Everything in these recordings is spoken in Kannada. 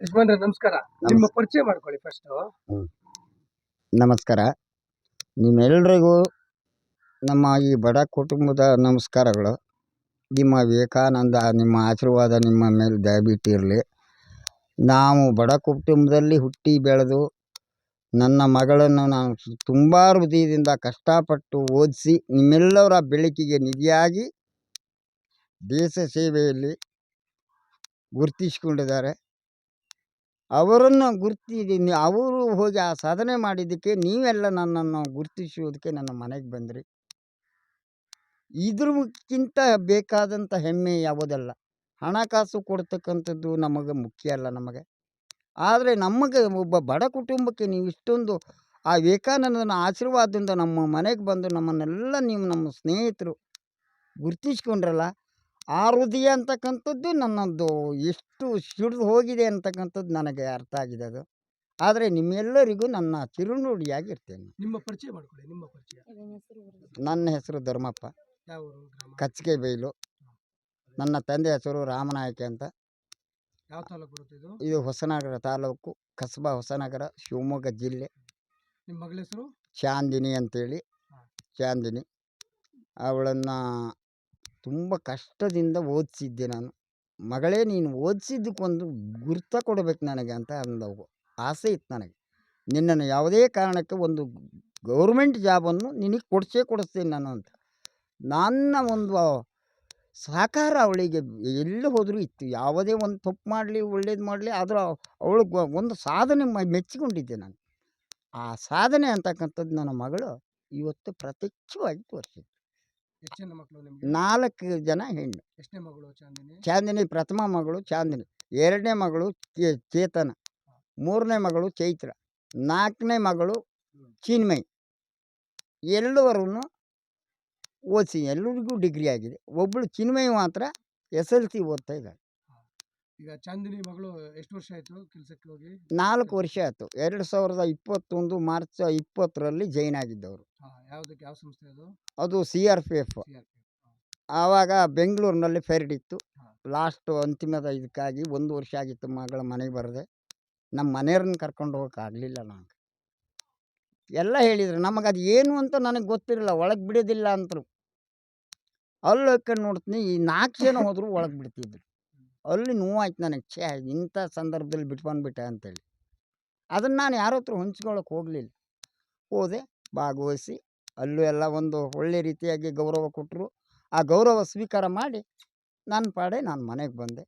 ಯಜಮಾನ್ರೆ ನಮಸ್ಕಾರ. ನಿಮ್ಮ ಪರಿಚಯ ಮಾಡ್ಕೊಳ್ಳಿ ಫಸ್ಟ್ ನಮಸ್ಕಾರ. ನಿಮ್ಮೆಲ್ರಿಗೂ ನಮ್ಮ ಈ ಬಡ ಕುಟುಂಬದ ನಮಸ್ಕಾರಗಳು. ನಿಮ್ಮ ವಿವೇಕಾನಂದ ನಿಮ್ಮ ಆಶೀರ್ವಾದ ನಿಮ್ಮ ಮೇಲೆ ದಯವಿಟ್ಟಿರಲಿ ನಾವು ಬಡ ಕುಟುಂಬದಲ್ಲಿ ಹುಟ್ಟಿ ಬೆಳೆದು ನನ್ನ ಮಗಳನ್ನು ನಾನು ತುಂಬ ಹೃದಯದಿಂದ ಕಷ್ಟಪಟ್ಟು ಓದಿಸಿ ನಿಮ್ಮೆಲ್ಲರ ಬೆಳಕಿಗೆ ನಿಧಿಯಾಗಿ ದೇಶ ಸೇವೆಯಲ್ಲಿ ಗುರುತಿಸಿಕೊಂಡಿದ್ದಾರೆ. ಅವರನ್ನು ಗುರ್ತಿದ್ದೀನಿ ಅವರು ಹೋಗಿ ಆ ಸಾಧನೆ ಮಾಡಿದ್ದಕ್ಕೆ ನೀವೆಲ್ಲ ನನ್ನನ್ನು ಗುರುತಿಸುವುದಕ್ಕೆ ನನ್ನ ಮನೆಗೆ ಬಂದ್ರಿ. ಇದ್ರಕ್ಕಿಂತ ಬೇಕಾದಂಥ ಹೆಮ್ಮೆ ಯಾವುದಲ್ಲ. ಹಣಕಾಸು ಕೊಡ್ತಕ್ಕಂಥದ್ದು ನಮಗೆ ಮುಖ್ಯ ಅಲ್ಲ ನಮಗೆ. ಆದರೆ ನಮಗೆ ಒಬ್ಬ ಬಡ ಕುಟುಂಬಕ್ಕೆ ನೀವು ಇಷ್ಟೊಂದು ಆ ವಿವೇಕಾನಂದನ ಆಶೀರ್ವಾದದಿಂದ ನಮ್ಮ ಮನೆಗೆ ಬಂದು ನಮ್ಮನ್ನೆಲ್ಲ ನೀವು ನಮ್ಮ ಸ್ನೇಹಿತರು ಗುರುತಿಸ್ಕೊಂಡ್ರಲ್ಲ ಆ ಹೃದಯ ಅಂತಕ್ಕಂಥದ್ದು ನನ್ನದು ಎಷ್ಟು ಸಿಡಿದು ಹೋಗಿದೆ ಅಂತಕ್ಕಂಥದ್ದು ನನಗೆ ಅರ್ಥ ಆಗಿದೆ ಅದು. ಆದರೆ ನಿಮ್ಮೆಲ್ಲರಿಗೂ ನನ್ನ ಚಿರುನುಡಿಯಾಗಿರ್ತೇನೆ. ನಿಮ್ಮ ಪರಿಚಯ ಮಾಡಿಕೊಳ್ಳಿ ನಿಮ್ಮ ಪರಿಚಯ. ನನ್ನ ಹೆಸರು ಧರ್ಮಪ್ಪ. ಯಾವ ಊರು? ಗ್ರಾಮ? ಕಚ್ಕೆ ಬೈಲು. ನನ್ನ ತಂದೆ ಹೆಸರು ರಾಮನಾಯಕ ಅಂತ. ಯಾವ ತಾಲೂಕು ಬರುತ್ತೆ ಇದು? ಇದು ಹೊಸನಗರ ತಾಲೂಕು ಕಸಬಾ ಹೊಸನಗರ ಶಿವಮೊಗ್ಗ ಜಿಲ್ಲೆ. ನಿಮ್ಮ ಮಗಳ ಹೆಸರು? ಚಾಂದಿನಿ ಅಂತೇಳಿ. ಚಾಂದಿನಿ. ಅವಳನ್ನು ತುಂಬ ಕಷ್ಟದಿಂದ ಓದಿಸಿದ್ದೆ ನಾನು. ಮಗಳೇ, ನೀನು ಓದಿಸಿದ್ದಕ್ಕೊಂದು ಗುರುತ ಕೊಡಬೇಕು ನನಗೆ ಅಂತ ಅಂದ ಆಸೆ ಇತ್ತು ನನಗೆ. ನಿನ್ನನ್ನು ಯಾವುದೇ ಕಾರಣಕ್ಕೆ ಒಂದು ಗೌರ್ಮೆಂಟ್ ಜಾಬನ್ನು ನಿನಗೆ ಕೊಡಿಸೇ ಕೊಡಿಸ್ತೀನಿ ನಾನು ಅಂತ. ನನ್ನ ಒಂದು ಸಹಕಾರ ಅವಳಿಗೆ ಎಲ್ಲಿ ಹೋದರೂ ಇತ್ತು. ಯಾವುದೇ ಒಂದು ತಪ್ಪು ಮಾಡಲಿ, ಒಳ್ಳೇದು ಮಾಡಲಿ, ಆದರೂ ಅವಳು ಒಂದು ಸಾಧನೆ ಮೆಚ್ಚಿಕೊಂಡಿದ್ದೆ ನಾನು. ಆ ಸಾಧನೆ ಅಂತಕ್ಕಂಥದ್ದು ನನ್ನ ಮಗಳು ಇವತ್ತು ಪ್ರತ್ಯಕ್ಷವಾಗಿ ತೋರಿಸಿದ್ದು ಎಷ್ಟು ಜನ ಮಕ್ಕಳು ನಿಮ್ಗೆ ನಾಲ್ಕು ಜನ ಹೆಣ್ಣು. ಎಷ್ಟನೇ ಮಗಳು? ಚಾಂದಿನಿ? ಚಾಂದಿನಿ ಪ್ರಥಮ ಮಗಳು ಚಾಂದಿನಿ. ಎರಡನೇ ಮಗಳು ಚೇ- ಚೇತನ. ಮೂರನೇ ಮಗಳು ಚೈತ್ರ. ನಾಲ್ಕನೇ ಮಗಳು ಚಿನ್ಮಯ್. ಎಲ್ಲವರನ್ನು ಓದಿಸಿ ಎಲ್ಲರಿಗೂ ಡಿಗ್ರಿ ಆಗಿದೆ. ಒಬ್ಬಳು ಚಿನ್ಮಯ್ ಮಾತ್ರ ಎಸ್ ಎಲ್ ಸಿ ಓದ್ತಾ ಇದ್ದಾಳೆ. ಈಗ ಚಾಂದಿನಿ ಮಗಳು ಎಷ್ಟು ವರ್ಷ ಆಯ್ತು ಕೆಲಸಕ್ಕೆ ಹೋಗಿ? ನಾಲ್ಕು ವರ್ಷ ಆಯಿತು. ಎರಡು ಸಾವಿರದ ಇಪ್ಪತ್ತೊಂದು ಮಾರ್ಚ್ ಇಪ್ಪತ್ತರಲ್ಲಿ ಜೈನ್ ಆಗಿದ್ದವರು. ಯಾವ್ದಕ್ಕೆ ಯಾವ ಸಂಸ್ಥೆ ಅದು? ಅದು ಸಿ ಆರ್ ಪಿ ಎಫ್ ಆವಾಗ ಬೆಂಗಳೂರಿನಲ್ಲಿ ಫೆರ್ಡ್ ಇತ್ತು. ಲಾಸ್ಟ್ ಅಂತಿಮದ ಇದಕ್ಕಾಗಿ ಒಂದು ವರ್ಷ ಆಗಿತ್ತು ಮಗಳ ಮನೆಗೆ ಬರದೆ. ನಮ್ಮ ಮನೆಯವ್ರನ್ನ ಕರ್ಕೊಂಡು ಹೋಗೋಕ್ಕಾಗಲಿಲ್ಲ ನನಗೆ. ಎಲ್ಲ ಹೇಳಿದರು ನಮಗೆ ಅದು ಏನು ಅಂತ ನನಗೆ ಗೊತ್ತಿರಲಿಲ್ಲ ಒಳಗೆ ಬಿಡೋದಿಲ್ಲ ಅಂತರು ಅಲ್ಲಿ ಹೋಗ್ಕೊಂಡು ನೋಡ್ತೀನಿ ಈ ನಾಲ್ಕು ಜನ ಹೋದ್ರು ಒಳಗೆ ಬಿಡ್ತಿದ್ರು. ಅಲ್ಲಿ ನೋವಾಯ್ತು ನನಗೆ ಛೇ ಇಂಥ ಸಂದರ್ಭದಲ್ಲಿ ಬಿಟ್ಕೊಂಡ್ಬಿಟ್ಟೆ ಅಂತೇಳಿ. ಅದನ್ನು ನಾನು ಯಾರ ಹತ್ರ ಹೊಂಚ್ಕೊಳಕ್ಕೆ ಹೋಗಲಿಲ್ಲ. ಹೋದೆ. ಭಾಗವಹಿಸಿ ಅಲ್ಲೂ ಎಲ್ಲ ಒಂದು ಒಳ್ಳೆ ರೀತಿಯಾಗಿ ಗೌರವ ಕೊಟ್ಟರು. ಆ ಗೌರವ ಸ್ವೀಕಾರ ಮಾಡಿ ನನ್ನ ಪಾಡೆ ನಾನು ಮನೆಗೆ ಬಂದೆ.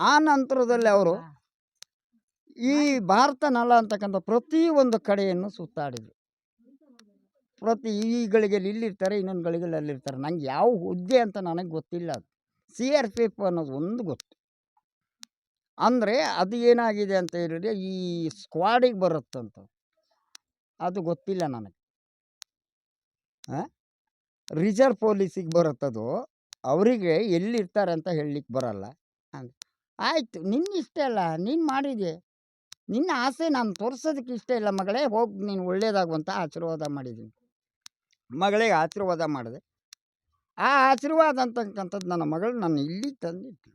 ಆ ನಂತರದಲ್ಲಿ ಅವರು ಈ ಭಾರತ ನಲ ಅಂತಕ್ಕಂಥ ಪ್ರತಿ ಒಂದು ಕಡೆಯನ್ನು ಸುತ್ತಾಡಿದರು. ಪ್ರತಿ ಈ ಗಳಿಗೆಯಲ್ಲಿ ಇಲ್ಲಿರ್ತಾರೆ ಇನ್ನೊಂದು ಗಳಿಗೆಯಲ್ಲಿ ಅಲ್ಲಿರ್ತಾರೆ. ನಂಗೆ ಯಾವ ಹುದ್ದೆ ಅಂತ ನನಗೆ ಗೊತ್ತಿಲ್ಲ ಅದು. ಸಿ ಆರ್ ಪಿ ಎಫ್ ಅನ್ನೋದು ಒಂದು ಗೊತ್ತು. ಅಂದರೆ ಅದು ಏನಾಗಿದೆ ಅಂತ ಹೇಳಿದ್ರೆ ಈ ಸ್ಕ್ವಾಡಿಗೆ ಬರುತ್ತಂತ ಅದು ಗೊತ್ತಿಲ್ಲ ನನಗೆ. ರಿಸರ್ವ್ ಪೊಲೀಸಿಗೆ ಬರುತ್ತದು, ಅವರಿಗೆ ಎಲ್ಲಿರ್ತಾರೆ ಅಂತ ಹೇಳಲಿಕ್ಕೆ ಬರಲ್ಲ. ಅಂತ ಆಯಿತು ನಿನ್ನ ಇಷ್ಟ ಅಲ್ಲ ನೀನು ಮಾಡಿದೆ ನಿನ್ನ ಆಸೆ ನಾನು ತೋರಿಸೋದಕ್ಕೆ ಇಷ್ಟ ಇಲ್ಲ ಮಗಳೇ, ಹೋಗಿ ನೀನು ಒಳ್ಳೇದಾಗುವಂಥ ಆಶೀರ್ವಾದ ಮಾಡಿದ್ದೀನಿ. ಮಗಳಿಗೆ ಆಶೀರ್ವಾದ ಮಾಡಿದೆ. ಆ ಆಶೀರ್ವಾದ ಅಂತಕ್ಕಂಥದ್ದು ನನ್ನ ಮಗಳು ನಾನು ಇಲ್ಲಿ ತಂದಿಟ್ಟು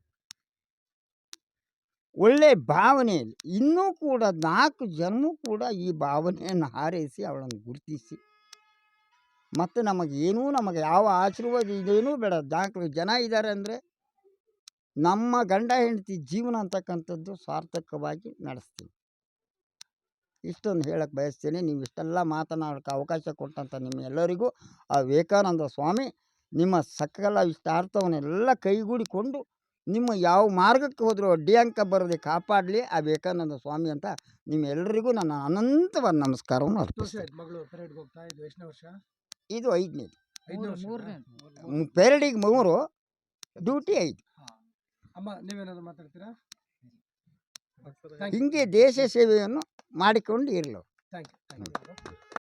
ಒಳ್ಳೆ ಭಾವನೆಯಲ್ಲಿ ಇನ್ನೂ ಕೂಡ ನಾಲ್ಕು ಜನ್ಮ ಕೂಡ ಈ ಭಾವನೆಯನ್ನು ಹಾರೈಸಿ ಅವಳನ್ನು ಗುರುತಿಸಿ. ಮತ್ತು ನಮಗೆ ಏನೂ ನಮಗೆ ಯಾವ ಆಶೀರ್ವಾದ ಇದೇನೂ ಬೇಡ. ನಾಲ್ಕು ಜನ ಇದ್ದಾರೆ ಅಂದರೆ ನಮ್ಮ ಗಂಡ ಹೆಂಡತಿ ಜೀವನ ಅಂತಕ್ಕಂಥದ್ದು ಸಾರ್ಥಕವಾಗಿ ನಡೆಸ್ತೀವಿ. ಇಷ್ಟೊಂದು ಹೇಳಕ್ಕೆ ಬಯಸ್ತೇನೆ. ನೀವು ಇಷ್ಟೆಲ್ಲ ಮಾತನಾಡೋಕ್ಕೆ ಅವಕಾಶ ಕೊಟ್ಟಂಥ ನಿಮ್ಮ ಎಲ್ಲರಿಗೂ, ಆ ವಿವೇಕಾನಂದ ಸ್ವಾಮಿ, ನಿಮ್ಮ ಸಕಲ ಇಷ್ಟಾರ್ಥವನ್ನೆಲ್ಲ ಕೈಗೂಡಿಕೊಂಡು ನಿಮ್ಮ ಯಾವ ಮಾರ್ಗಕ್ಕೆ ಹೋದರೂ ಅಡ್ಡಿ ಅಂಕ ಬರದೆ ಕಾಪಾಡಲಿ ಆ ವಿವೇಕಾನಂದ ಸ್ವಾಮಿ ಅಂತ ನಿಮ್ಮೆಲ್ಲರಿಗೂ ನನ್ನ ಅನಂತವಾದ ನಮಸ್ಕಾರವನ್ನು ಅರ್ಪಿಸ್ತೇನೆ. ಇದು ಐದನೇದು ಪೆರಡಿಗೆ ಮೂರು ಡ್ಯೂಟಿ ಐದು. ಹಿಂಗೆ ದೇಶ ಸೇವೆಯನ್ನು ಮಾಡಿಕೊಂಡು ಇರಲು. Thank you